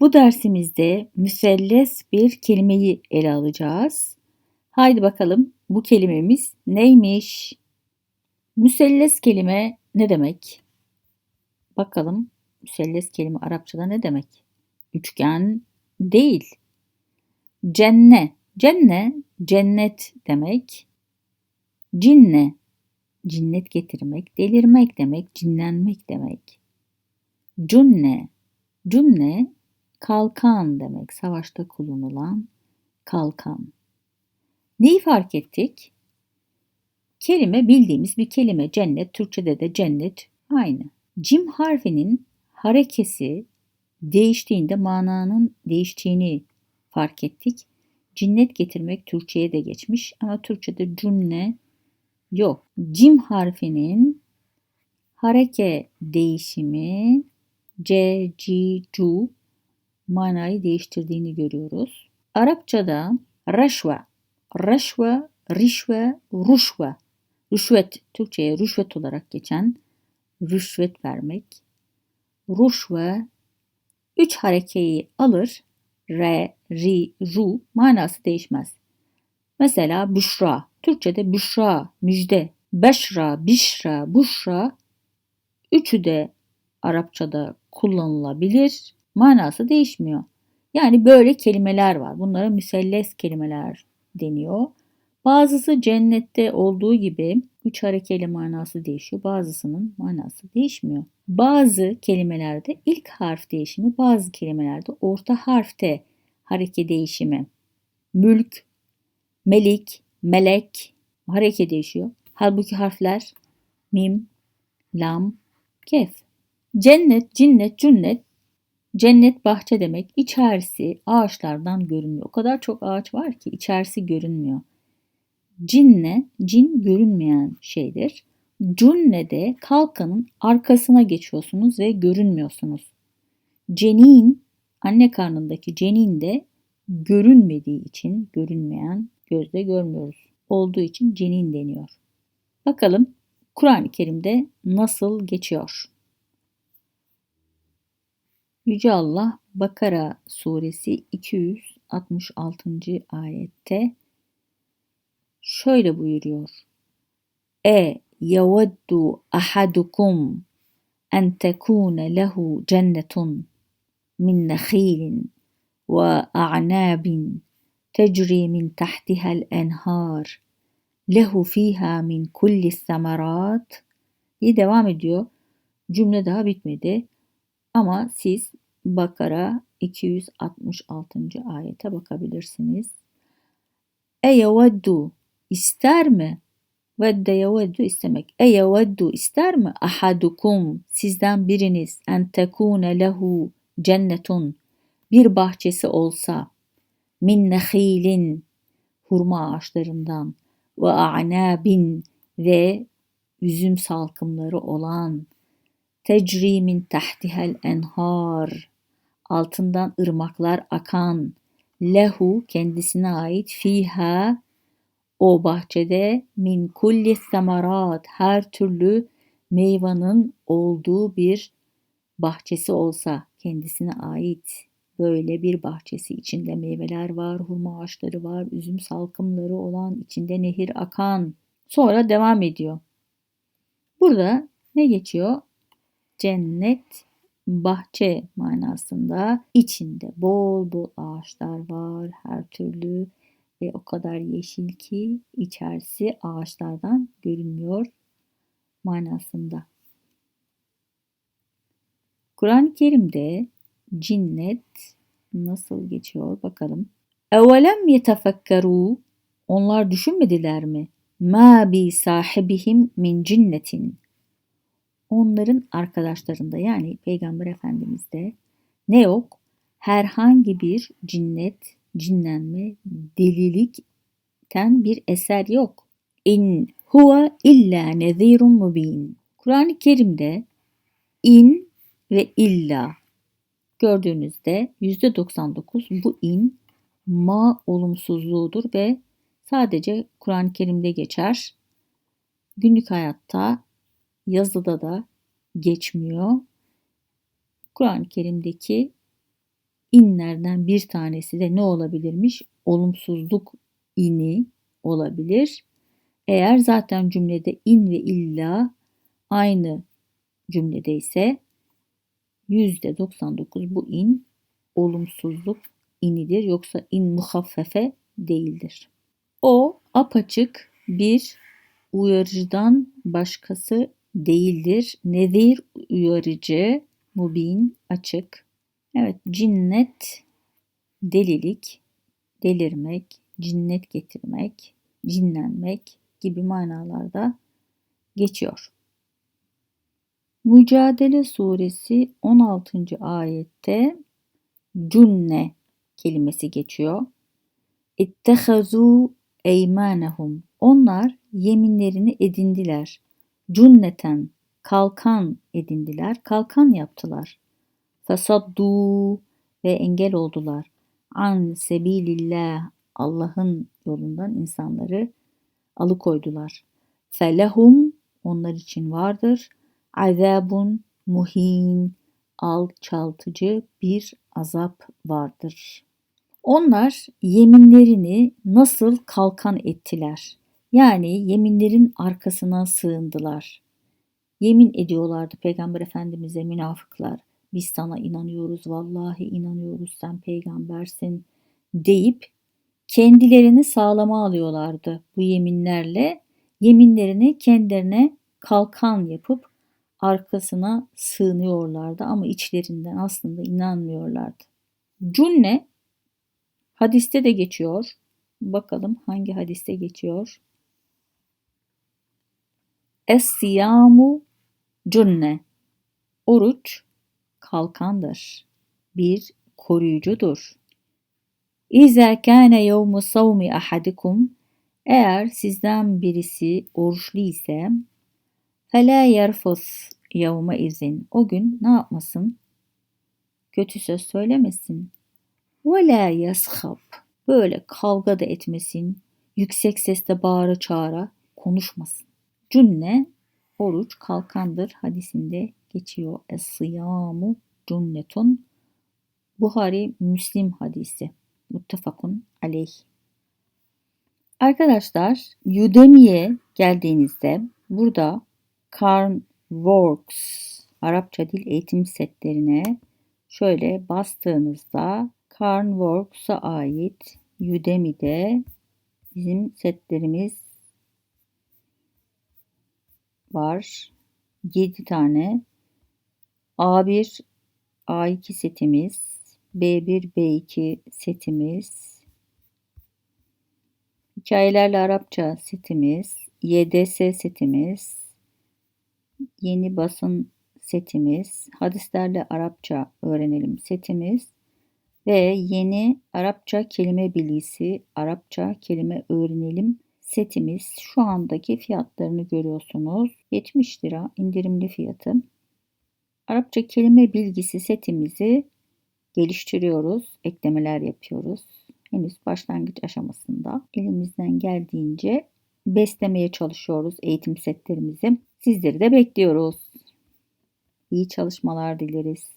Bu dersimizde müselles bir kelimeyi ele alacağız. Haydi bakalım bu kelimemiz neymiş? Müselles kelime ne demek? Bakalım müselles kelime Arapçada ne demek? Üçgen değil. Cenne, cenne cennet demek. Cinne, cinnet getirmek, delirmek demek, cinlenmek demek. Cunne, cunne kalkan demek. Savaşta kullanılan kalkan. Neyi fark ettik? Kelime bildiğimiz bir kelime. Cennet, Türkçede de cennet aynı. Cim harfinin harekesi değiştiğinde mananın değiştiğini fark ettik. Cinnet getirmek Türkçe'ye de geçmiş ama Türkçe'de cünne yok. Cim harfinin hareke değişimi C, C, cu manayı değiştirdiğini görüyoruz. Arapçada reşve, reşve, rişve, ruşve, rüşvet, Türkçe'ye rüşvet olarak geçen rüşvet vermek. Ruşve, üç harekeyi alır, re, ri, ru manası değişmez. Mesela büşra, Türkçe'de büşra, müjde, beşra, bişra, buşra, üçü de Arapçada kullanılabilir manası değişmiyor. Yani böyle kelimeler var. Bunlara müselles kelimeler deniyor. Bazısı cennette olduğu gibi üç harekeli manası değişiyor. Bazısının manası değişmiyor. Bazı kelimelerde ilk harf değişimi, bazı kelimelerde orta harfte hareke değişimi. Mülk, melik, melek hareke değişiyor. Halbuki harfler mim, lam, kef. Cennet, cinnet, cünnet Cennet bahçe demek. İçerisi ağaçlardan görünmüyor. O kadar çok ağaç var ki içerisi görünmüyor. Cinne, cin görünmeyen şeydir. Cünne de kalkanın arkasına geçiyorsunuz ve görünmüyorsunuz. Cenin, anne karnındaki cenin de görünmediği için, görünmeyen, gözle görmüyoruz. Olduğu için cenin deniyor. Bakalım Kur'an-ı Kerim'de nasıl geçiyor? Yüce Allah Bakara suresi 266. ayette şöyle buyuruyor. E yeveddu ahadukum en tekune lehu cennetun min nekhilin ve a'nabin tecri min tahtiha'l enhar lehu fiha min kulli semerat diye devam ediyor. Cümle daha bitmedi. Ama siz Bakara 266. ayete bakabilirsiniz. Eyeveddu ister mi? Vedde yeveddu istemek. Eyeveddu ister mi? Ahadukum sizden biriniz en tekune lehu cennetun bir bahçesi olsa min nehilin hurma ağaçlarından ve a'nabin ve üzüm salkımları olan Tecri min tahtihel enhar. Altından ırmaklar akan. Lehu kendisine ait fiha o bahçede min kulli samarat her türlü meyvanın olduğu bir bahçesi olsa kendisine ait böyle bir bahçesi içinde meyveler var, hurma ağaçları var, üzüm salkımları olan, içinde nehir akan. Sonra devam ediyor. Burada ne geçiyor? Cennet bahçe manasında içinde bol bol ağaçlar var her türlü ve o kadar yeşil ki içerisi ağaçlardan görünmüyor manasında. Kur'an-ı Kerim'de cinnet nasıl geçiyor bakalım. Evelem yetefekkeru onlar düşünmediler mi? Ma bi sahibihim min cinnetin onların arkadaşlarında yani Peygamber Efendimiz'de ne yok? Herhangi bir cinnet, cinlenme, delilikten bir eser yok. İn huve illa nezirun mubin. Kur'an-ı Kerim'de in ve illa gördüğünüzde %99 bu in ma olumsuzluğudur ve sadece Kur'an-ı Kerim'de geçer. Günlük hayatta yazıda da geçmiyor. Kur'an-ı Kerim'deki inlerden bir tanesi de ne olabilirmiş? Olumsuzluk ini olabilir. Eğer zaten cümlede in ve illa aynı cümlede ise %99 bu in olumsuzluk inidir yoksa in muhaffefe değildir. O apaçık bir uyarıcıdan başkası değildir. Nedir uyarıcı, mubin, açık. Evet, cinnet, delilik, delirmek, cinnet getirmek, cinlenmek gibi manalarda geçiyor. Mücadele suresi 16. ayette cünne kelimesi geçiyor. İttehazu eymanehum. Onlar yeminlerini edindiler. Cünneten kalkan edindiler. Kalkan yaptılar. Fasaddu ve engel oldular. An sebilillah Allah'ın yolundan insanları alıkoydular. Felehum onlar için vardır. Azabun muhin alçaltıcı bir azap vardır. Onlar yeminlerini nasıl kalkan ettiler? Yani yeminlerin arkasına sığındılar. Yemin ediyorlardı Peygamber Efendimiz'e münafıklar. Biz sana inanıyoruz, vallahi inanıyoruz sen peygambersin deyip kendilerini sağlama alıyorlardı bu yeminlerle. Yeminlerini kendilerine kalkan yapıp arkasına sığınıyorlardı ama içlerinden aslında inanmıyorlardı. Cünne hadiste de geçiyor. Bakalım hangi hadiste geçiyor? Es-siyamu cünne. Oruç kalkandır. Bir koruyucudur. İza kana yevmu savmi ahadikum eğer sizden birisi oruçlu ise fela yerfus yevme izin o gün ne yapmasın? Kötü söz söylemesin. Ve la yashab böyle kavga da etmesin. Yüksek sesle bağıra çağıra konuşmasın. Cünne oruç kalkandır hadisinde geçiyor. Es-siyamu. Buhari Müslim hadisi. Muttefakun aleyh. Arkadaşlar Udemy'ye geldiğinizde burada Carnworks Arapça dil eğitim setlerine şöyle bastığınızda Carnworks'a ait Udemy'de bizim setlerimiz var. 7 tane. A1 A2 setimiz, B1 B2 setimiz, hikayelerle Arapça setimiz, YDS setimiz, yeni basın setimiz, hadislerle Arapça öğrenelim setimiz. Ve yeni Arapça kelime bilgisi, Arapça kelime öğrenelim setimiz şu andaki fiyatlarını görüyorsunuz. 70 lira indirimli fiyatı. Arapça kelime bilgisi setimizi geliştiriyoruz, eklemeler yapıyoruz. Henüz başlangıç aşamasında elimizden geldiğince beslemeye çalışıyoruz eğitim setlerimizi. Sizleri de bekliyoruz. İyi çalışmalar dileriz.